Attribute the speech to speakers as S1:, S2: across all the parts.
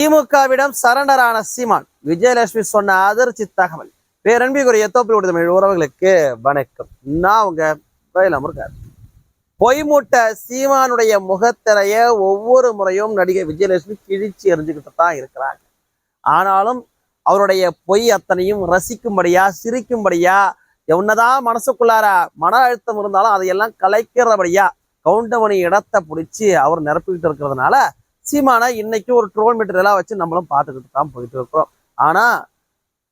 S1: திமுகவிடம் சரண்டரான சீமான். விஜயலட்சுமி சொன்ன அதிர்ச்சி தகவல். பேரன்பிக்குரிய தோப்பி தமிழ் உறவுகளுக்கு வணக்கம். நான் உங்க பயிலம் இருக்கார் பொய்மூட்ட சீமானுடைய முகத்திரைய ஒவ்வொரு முறையும் நடிகை விஜயலட்சுமி கிழிச்சு எறிஞ்சுக்கிட்டு தான் இருக்கிறாங்க. ஆனாலும் அவருடைய பொய் அத்தனையும் ரசிக்கும்படியா சிரிக்கும்படியா என்னதான் மனசுக்குள்ளார மன அழுத்தம் இருந்தாலும் அதையெல்லாம் கலைக்கிறபடியா கவுண்டமணி இடத்தை பிடிச்சி அவர் நிரப்பிக்கிட்டு இருக்கிறதுனால நிச்சயமான இன்னைக்கு ஒரு ட்ரோல் மெட்டீரியலாக வச்சு நம்மளும் பார்த்துக்கிட்டு தான் போயிட்டு இருக்கிறோம். ஆனா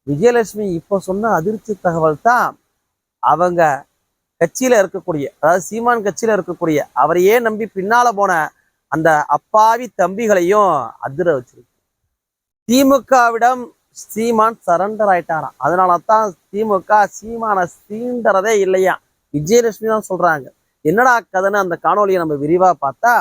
S1: விஜயலட்சுமி இப்போ சொன்ன அதிர்ச்சி தகவல் தான் அவங்க கட்சியில இருக்கக்கூடிய அதாவது சீமான் கட்சியில இருக்கக்கூடிய அவரையே நம்பி பின்னால போன அந்த அப்பாவி தம்பிகளையும் அதிர வச்சிருக்கு. திமுகவிடம் சீமான் சரண்டர் ஆயிட்டாராம். அதனால தான் திமுக சீமானை சீண்டறதே இல்லையா விஜயலட்சுமி தான் சொல்றாங்க. என்னடா கதைன்னு அந்த காணொலியை நம்ம விரிவா பார்த்தா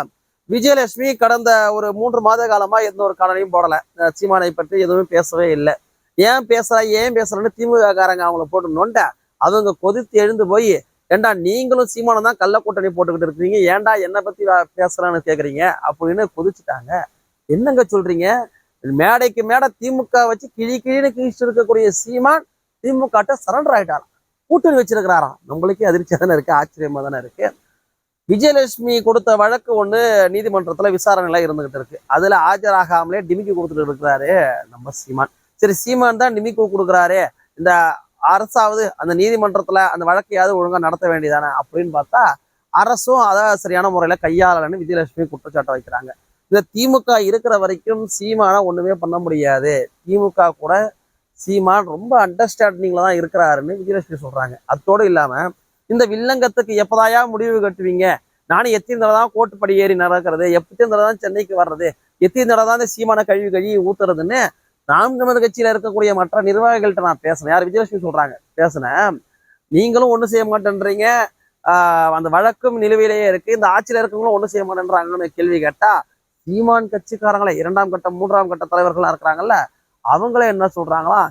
S1: விஜயலட்சுமி கடந்த ஒரு மூன்று மாத காலமாக எந்த ஒரு காணொலியும் போடல. சீமானை பற்றி எதுவுமே பேசவே இல்லை. ஏன் பேசுறா ஏன் பேசுகிறேன்னு திமுக காரங்க அவங்கள போட்டு நொண்ட அவங்க கொதித்து எழுந்து போய் ஏண்டா நீங்களும் சீமானம் தான் கள்ள கூட்டணி போட்டுக்கிட்டு இருக்கீங்க ஏன்டா என்னை பத்தி வா- பேசுறான்னு அப்படின்னு கொதிச்சுட்டாங்க. என்னங்க சொல்றீங்க? மேடைக்கு மேடை திமுக வச்சு கிழி கிழின்னு கிழிச்சு இருக்கக்கூடிய சீமான் திமுக சரண்டர் ஆகிட்டாராம் கூட்டணி வச்சிருக்கிறாராம். நம்மளுக்கே அதிர்ச்சியாக தானே இருக்கு ஆச்சரியமா தானே இருக்கு. விஜயலட்சுமி கொடுத்த வழக்கு ஒன்று நீதிமன்றத்தில் விசாரணையில் இருந்துகிட்டு இருக்கு. அதில் ஆஜராகாமலே டிமிக்கி கொடுத்துட்டு இருக்கிறாரு நம்ம சீமான். சரி சீமான் தான் டிமிக்கி கொடுக்குறாரு. இந்த அரசாவது அந்த நீதிமன்றத்தில் அந்த வழக்கையாவது ஒழுங்காக நடத்த வேண்டியதானே அப்படின்னு பார்த்தா அரசும் அதை சரியான முறையில் கையாளலன்னு விஜயலட்சுமி குற்றச்சாட்டை வைக்கிறாங்க. இந்த திமுக இருக்கிற வரைக்கும் சீமானை ஒன்றுமே பண்ண முடியாது. திமுக கூட சீமான் ரொம்ப அண்டர்ஸ்டாண்டிங்கில் தான் இருக்கிறாருன்னு விஜயலட்சுமி சொல்கிறாங்க அத்தோடு இல்லாமல் இந்த வில்லங்கத்துக்கு எப்பதாயா முடிவு கட்டுவீங்க? நானும் எத்தனை தடவை தான் கோட்டுப்படி ஏறி நடக்கிறது எத்தனை தடவை தான் சென்னைக்கு வர்றது எத்தனை தடவை தான் இந்த சீமான கழுவி கழுவி ஊத்துறதுன்னு நாம் நமது கட்சியில இருக்கக்கூடிய மற்ற நிர்வாகிகள்கிட்ட நான் பேசினேன் யார் விஜயலட்சுமி சொல்றாங்க? பேசினேன். நீங்களும் ஒன்றும் செய்ய மாட்டேன்றீங்க. ஆஹ் அந்த வழக்கும் நிலுவையிலேயே இருக்கு. இந்த ஆட்சியில இருக்கவங்களும் ஒன்றும் செய்ய மாட்டேன்றாங்கன்னு கேள்வி கேட்டா சீமான் கட்சிக்காரங்களே? இரண்டாம் கட்ட மூன்றாம் கட்ட தலைவர்களா இருக்கிறாங்கல்ல? அவங்களே என்ன சொல்றாங்களா?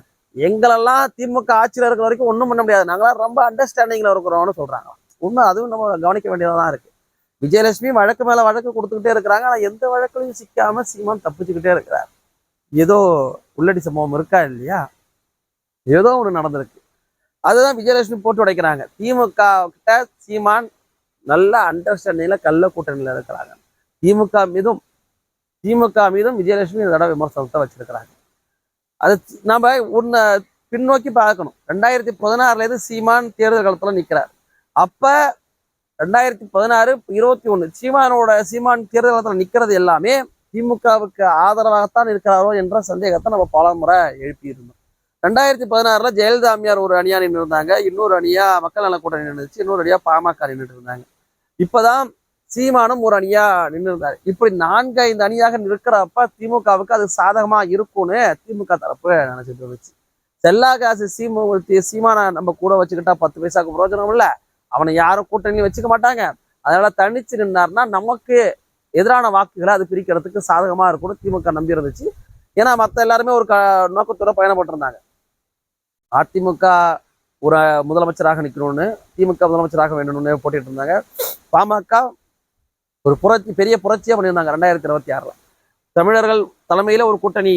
S1: எங்களெல்லாம் திமுக ஆட்சியில இருக்கிற வரைக்கும் ஒன்றும் பண்ண முடியாது. நாங்களாம் ரொம்ப அண்டர்ஸ்டாண்டிங்ல இருக்கிறோம்னு சொல்றாங்க. உண்மை அதுவும் நம்ம கவனிக்க வேண்டியதா தான் இருக்கு. விஜயலட்சுமி வழக்கு மேல வழக்கு கொடுத்துக்கிட்டே இருக்கிறாங்க. ஆனா எந்த வழக்குலையும் சிக்காம சீமான் தப்பிச்சுக்கிட்டே இருக்கிறார். ஏதோ உள்ளடி சம்பவம் இருக்கா இல்லையா? ஏதோ ஒன்று நடந்திருக்கு. அதுதான் விஜயலட்சுமி போட்டு உடைக்கிறாங்க. திமுக கிட்ட சீமான் நல்ல அண்டர்ஸ்டாண்டிங்ல கள்ள கூட்டணியில இருக்கிறாங்க. திமுக மீதும் திமுக மீதும் விஜயலட்சுமி இந்த தடவை விமர்சனத்தை வச்சிருக்கிறாங்க. அது நம்ம உன்னை பின்னோக்கி பார்க்கணும். ரெண்டாயிரத்தி பதினாறுலேருந்து சீமான் தேர்தல் காலத்தில் நிற்கிறார் அப்போ ரெண்டாயிரத்தி பதினாறு இருபத்தி ஒன்று சீமானோட சீமான் தேர்தல் காலத்தில் நிற்கிறது எல்லாமே திமுகவுக்கு ஆதரவாகத்தான் இருக்கிறாரோ என்ற சந்தேகத்தை நம்ம பல முறை எழுப்பியிருந்தோம். ரெண்டாயிரத்தி பதினாறுல ஜெயலலிதா அம்மையார் ஒரு அணியா நின்று இருந்தாங்க இன்னொரு அணியா மக்கள் நல கூட்டணி நின்றுச்சு. இன்னொரு அணியா பாமக நின்றுட்டு இருந்தாங்க இப்போதான் சீமானும் ஒரு அணியா நின்று இருந்தார் இப்படி நான்கு ஐந்து அணியாக நிற்கிறப்ப திமுகவுக்கு அது சாதகமா இருக்கும்னு திமுக தரப்பு நினைச்சிட்டு இருந்துச்சு. செல்லா காசு சீமு சீமானை நம்ம கூட வச்சுக்கிட்டா பத்து பைசாக்கு பிரயோஜனம் இல்ல. அவனை யாரும் கூட்டணியும் வச்சுக்க மாட்டாங்க. அதனால தனிச்சு நின்னார்னா நமக்கு எதிரான வாக்குகளை அது பிரிக்கிறதுக்கு சாதகமா இருக்கும்னு திமுக நம்பி இருந்துச்சு. ஏன்னா மத்த எல்லாருமே ஒரு க நோக்கத்தோட பயணப்பட்டிருந்தாங்க. அதிமுக ஒரு முதலமைச்சராக நிற்கணும்னு திமுக முதலமைச்சராக வேணும்னு போட்டிட்டு இருந்தாங்க. பாமக ஒரு புரட்சி பெரிய புரட்சியாக பண்ணியிருந்தாங்க ரெண்டாயிரத்தி இருபத்தி ஆறில். தமிழர்கள் தலைமையில ஒரு கூட்டணி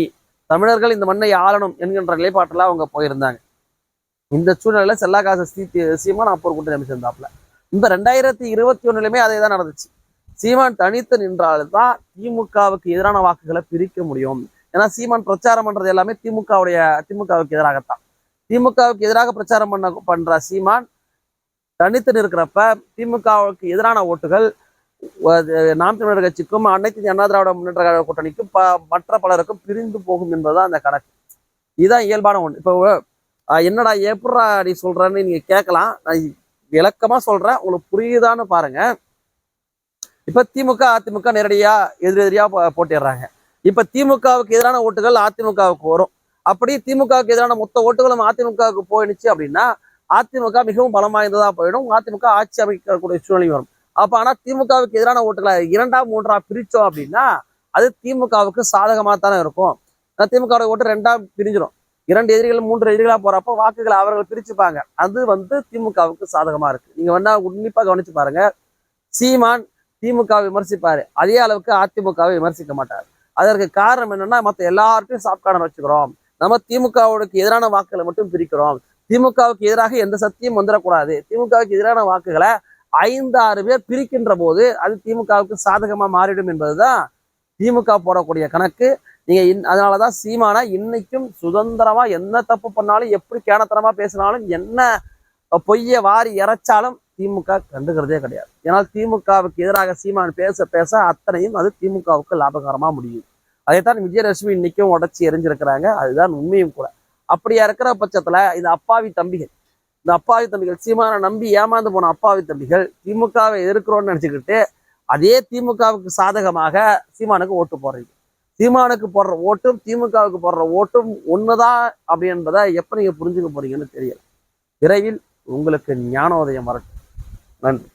S1: தமிழர்கள் இந்த மண்ணை ஆளணும் என்கின்ற நிலைப்பாட்டில் அவங்க போயிருந்தாங்க. இந்த சூழ்நிலையில செல்லாகாச சீ சீமான் அப்போ ஒரு கூட்டணி அமைச்சிருந்தாப்புல. இந்த ரெண்டாயிரத்தி இருபத்தி ஒன்றுலையுமே அதே தான் நடந்துச்சு. சீமான் தனித்து நின்றால்தான் திமுகவுக்கு எதிரான வாக்குகளை பிரிக்க முடியும். ஏன்னா சீமான் பிரச்சாரம் பண்றது எல்லாமே திமுகவுடைய திமுகவுக்கு எதிராகத்தான். திமுகவுக்கு எதிராக பிரச்சாரம் பண்ண பண்ற சீமான் தனித்து நிற்கிறப்ப திமுகவுக்கு எதிரான ஓட்டுகள் நாம் தமிழர் கட்சிக்கும் அனைத்து அண்ணா திராவிட முன்னேற்ற கழக கூட்டணிக்கும் ப மற்ற பலருக்கும் பிரிந்து போகும் என்பதுதான் அந்த கணக்கு. இதுதான் இயல்பான ஒன்று இப்போ என்னடா எப்படா நீ சொல்றன்னு நீங்க கேட்கலாம். நான் விளக்கமா சொல்றேன். உங்களுக்கு புரியுதான்னு பாருங்க. இப்போ திமுக அதிமுக நேரடியாக எதிர் எதிரியா போட்டிடுறாங்க. இப்ப திமுகவுக்கு எதிரான ஓட்டுகள் அதிமுகவுக்கு வரும். அப்படி திமுகவுக்கு எதிரான மொத்த ஓட்டுகளும் அதிமுகவுக்கு போயிடுச்சு அப்படின்னா அதிமுக மிகவும் பலம் வாய்ந்ததாக போயிடும். அதிமுக ஆட்சி அமைக்கக்கூடிய சூழ்நிலை வரும். அப்ப ஆனா திமுகவுக்கு எதிரான ஓட்டுகளை? இரண்டா மூன்றா பிரிச்சோம் அப்படின்னா அது திமுகவுக்கு சாதகமாக தானே இருக்கும் திமுக ஓட்டு ரெண்டா பிரிஞ்சிடும் இரண்டு எதிரிகள் மூன்று எதிரிகளா போகிறப்ப வாக்குகளை அவர்கள் பிரிச்சுப்பாங்க. அது வந்து திமுகவுக்கு சாதகமா இருக்கு. நீங்க வேணா உன்னிப்பா கவனிச்சு பாருங்க. சீமான் திமுக விமர்சிப்பாரு. அதே அளவுக்கு அதிமுகவை விமர்சிக்க மாட்டார். அதற்கு காரணம் என்னன்னா மற்ற எல்லார்ட்டையும் சாஃப்ட் வச்சுக்கிறோம். நம்ம திமுகவுக்கு எதிரான வாக்குகளை மட்டும் பிரிக்கிறோம். திமுகவுக்கு எதிராக எந்த சக்தியும் வந்துடக்கூடாது திமுகவுக்கு எதிரான வாக்குகளை ஐந்து ஆறு பேர் பிரிக்கின்ற போது அது திமுகவுக்கு சாதகமாக மாறிடும் என்பதுதான் திமுக போடக்கூடிய கணக்கு. நீங்கள் இன் அதனால தான் சீமானா இன்னைக்கும் சுதந்திரமாக என்ன தப்பு பண்ணாலும் எப்படி கேனத்தனமா பேசினாலும் என்ன பொய்ய வாரி இறைச்சாலும் திமுக கண்டுக்கிறதே கிடையாது. ஏன்னால் திமுகவுக்கு எதிராக சீமான் பேச பேச அத்தனையும் அது திமுகவுக்கு லாபகரமாக முடியும். அதைத்தான் விஜயலட்சுமி இன்னைக்கும் உடச்சி எரிஞ்சிருக்கிறாங்க. அதுதான் உண்மையும் கூட. அப்படியா இருக்கிற பட்சத்தில் இந்த அப்பாவி தம்பிகள் இந்த அப்பாவி தம்பிகள் சீமானை நம்பி ஏமாந்து போன அப்பாவி தம்பிகள் திமுகவை எதிர்க்கிறோன்னு நினச்சிக்கிட்டு அதே திமுகவுக்கு சாதகமாக சீமானுக்கு ஓட்டு போடுறீங்க. சீமானுக்கு போடுற ஓட்டும் திமுகவுக்கு போடுற ஓட்டும் ஒண்ணுதான் என்பதை எப்ப நீங்கள் புரிஞ்சுக்க போறீங்கன்னு தெரியல. விரைவில் உங்களுக்கு ஞானோதயம் வரட்டும். நன்றி.